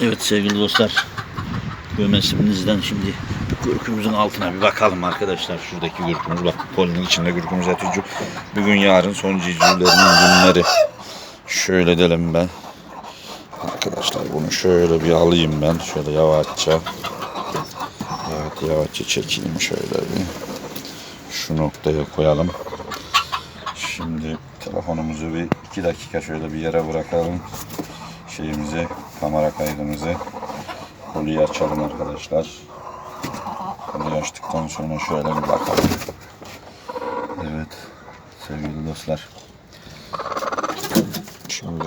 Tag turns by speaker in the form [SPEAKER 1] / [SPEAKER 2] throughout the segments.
[SPEAKER 1] Evet sevgili dostlar. Gömesimizden şimdi gürkümüzün altına bir bakalım arkadaşlar. Şuradaki gürkümüz bak polinin içinde gürkümüz yatıyor. Bugün yarın son civcivlerinin günleri. Şöyle edelim ben. Arkadaşlar bunu şöyle bir alayım ben. Şöyle yavaşça. Evet yavaşça çekeyim şöyle bir. Şu noktaya koyalım. Şimdi telefonumuzu bir iki dakika şöyle bir yere bırakalım. Şeyimizi, kamera kaydımızı. Koluyu açalım arkadaşlar. Koluyu açtıktan sonra şöyle bir bakalım. Evet sevgili dostlar. Şimdi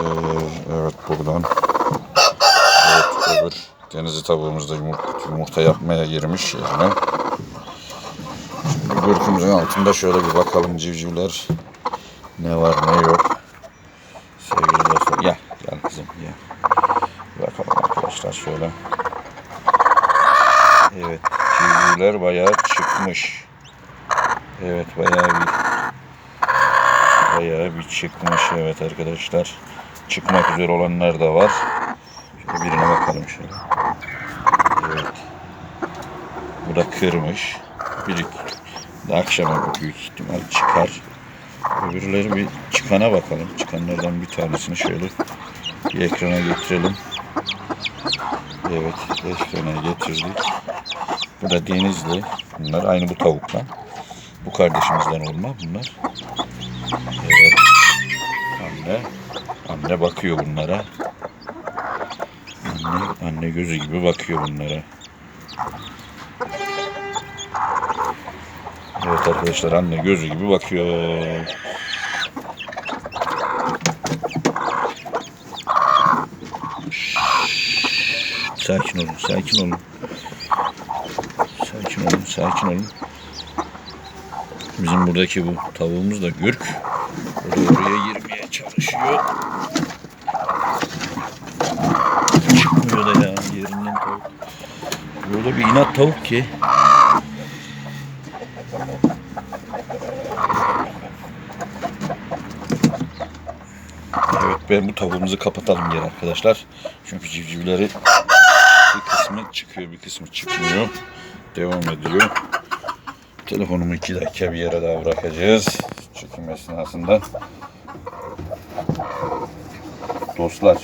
[SPEAKER 1] evet buradan evet öbür denizi tavuğumuz da yumurta, yumurta yapmaya girmiş yerine. Şimdi gürkümüzün altında şöyle bir bakalım civcivler ne var ne yok. Sevgili dostlar gel gel kızım gel. Bakalım şöyle. Evet civcivler bayağı çıkmış. Evet bayağı bir bayağı bir çıkmış evet arkadaşlar. Çıkmak üzere olanlar da var. Şöyle birine bakalım şöyle. Evet. Bu da kırmış. Biri de akşama büyük ihtimal çıkar. Öbürleri bir çıkana bakalım. Çıkanlardan bir tanesini şöyle bir ekrana getirelim. Evet, ekrana getirdik. Bu da denizli. Bunlar aynı bu tavuktan. Bu kardeşimizden olma bunlar. Evet. Anne. Anne bakıyor bunlara. Anne, anne gözü gibi bakıyor bunlara. Evet arkadaşlar anne gözü gibi bakıyor. Sakin olun, sakin olun. Sakin olun, sakin olun. Bizim buradaki bu tavuğumuz da gürk. O da oraya girmeye çalışıyor. Çıkmıyor da ya yerinden tavuk. Böyle bir inat tavuk ki. Evet ben bu tavuğumuzu kapatalım geri arkadaşlar. Çünkü civcivleri kısmı çıkıyor bir kısmı çıkmıyor. Devam ediyor. Telefonumu iki dakika bir yere daha bırakacağız. Çekim esnasında. Dostlar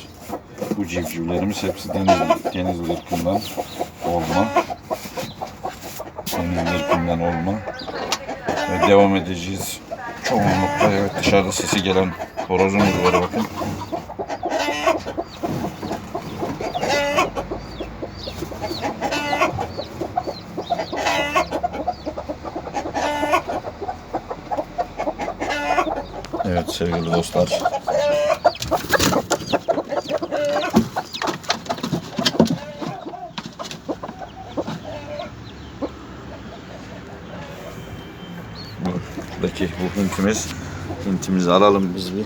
[SPEAKER 1] bu civcivlerimiz hepsi deniz, deniz ırkından olma. Deniz ırkından olma. Ve devam edeceğiz. Çoğunlukla evet dışarıda sesi gelen horozun var bakın. Evet sevgili dostlar. Buradaki bu hintimiz. Hintimizi alalım biz bir.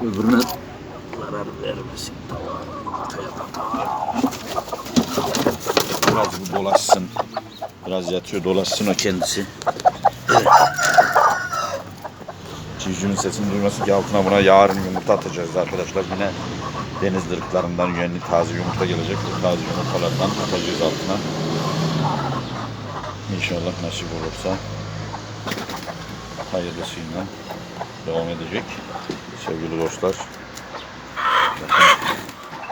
[SPEAKER 1] Öbürüne zarar vermesin. Biraz bu dolaşsın. Biraz yatıyor dolaşsın o kendisi. Civcivin sesini duyması ki altına buna yarın yumurta atacağız arkadaşlar. Yine deniz ırklarından yeni taze yumurta gelecek. Bu taze yumurtalardan atacağız altına. İnşallah nasip olursa hayırlısıyla devam edecek. Sevgili dostlar.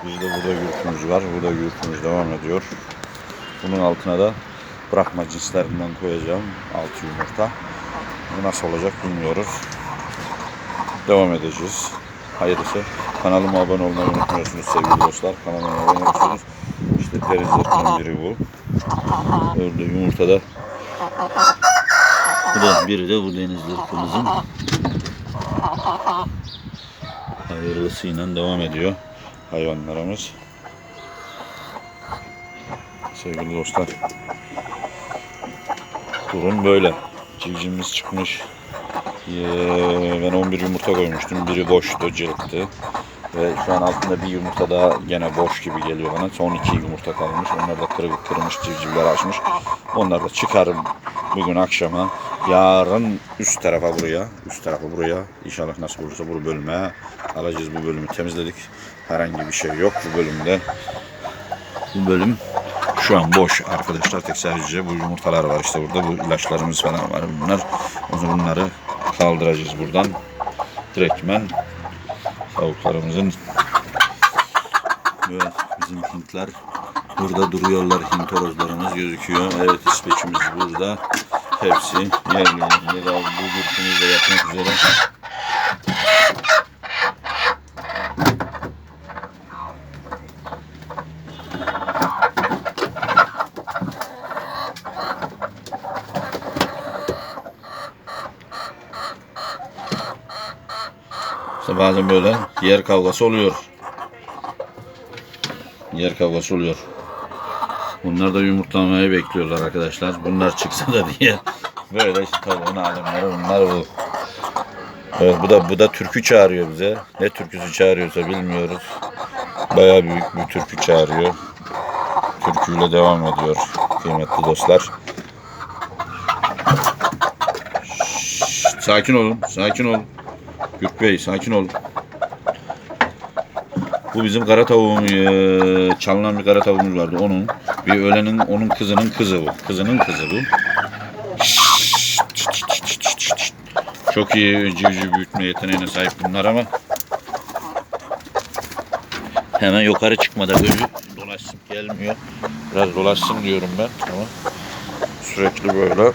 [SPEAKER 1] Bizde burada gürkümüz var. Burada gürkümüz devam ediyor. Bunun altına da bırakma cinslerinden koyacağım. Altı yumurta. Bu nasıl olacak bilmiyoruz devam edeceğiz. Hayırlısı. Kanalıma abone olmayı unutmuyorsunuz sevgili dostlar. Kanalıma abone olursunuz. İşte perizlerinden biri bu. Öyle yumurtada. Bu da biri de bu denizli ırkımızın. Hayırlısıyla devam ediyor hayvanlarımız. Sevgili dostlar. Durum böyle. Civcivimiz çıkmış. Ee, ben 11 yumurta koymuştum. Biri boştu, cılktı. Ve şu an altında bir yumurta daha gene boş gibi geliyor bana. Son iki yumurta kalmış. Onlar da kırık kırmış, civcivler açmış. Onlar da çıkarım bugün akşama. Yarın üst tarafa buraya, üst tarafa buraya. İnşallah nasip olursa bu bölüme alacağız bu bölümü temizledik. Herhangi bir şey yok bu bölümde. Bu bölüm şu an boş arkadaşlar. Tek sadece bu yumurtalar var işte burada. Bu ilaçlarımız falan var bunlar. O bunları kaldıracağız buradan. Direktmen tavuklarımızın Evet bizim Hintler burada duruyorlar. Hint horozlarımız gözüküyor. Evet ispeçimiz burada. Hepsi yerli yerli. Bu da yapmak üzere. İşte bazen böyle yer kavgası oluyor. Yer kavgası oluyor. Bunlar da yumurtlamayı bekliyorlar arkadaşlar. Bunlar çıksa da diye. Böyle işte tavuğun alemleri bunlar bu. Evet, bu da bu da türkü çağırıyor bize. Ne türküsü çağırıyorsa bilmiyoruz. Bayağı büyük bir türkü çağırıyor. Türküyle devam ediyor kıymetli dostlar. Şşt, sakin olun, sakin olun. Gürk Bey sakin olun. Bu bizim kara tavuğum, eee, çalınan bir kara tavuğumuz vardı. Onun bir ölenin, onun kızının kızı bu. Kızının kızı bu. Çok iyi civciv büyütme yeteneğine sahip bunlar ama hemen yukarı çıkmada gözü dolaşsın gelmiyor. Biraz dolaşsın diyorum ben ama sürekli böyle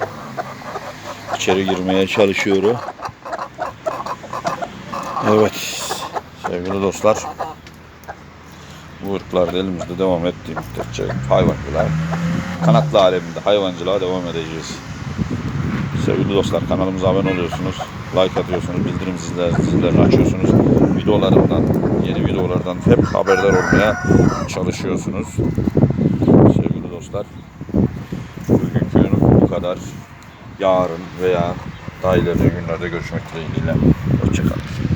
[SPEAKER 1] içeri girmeye çalışıyor. Evet sevgili dostlar bu ırklarda elimizde devam ettiği müddetçe hayvancılığa kanatlı aleminde hayvancılığa devam edeceğiz. Sevgili dostlar kanalımıza abone oluyorsunuz. Like atıyorsunuz. Bildirim ziller, zillerini açıyorsunuz. Videolarımdan, yeni videolardan hep haberdar olmaya çalışıyorsunuz. Sevgili dostlar. Bugünkü bu kadar. Yarın veya daha ileride günlerde görüşmek dileğiyle. Hoşçakalın.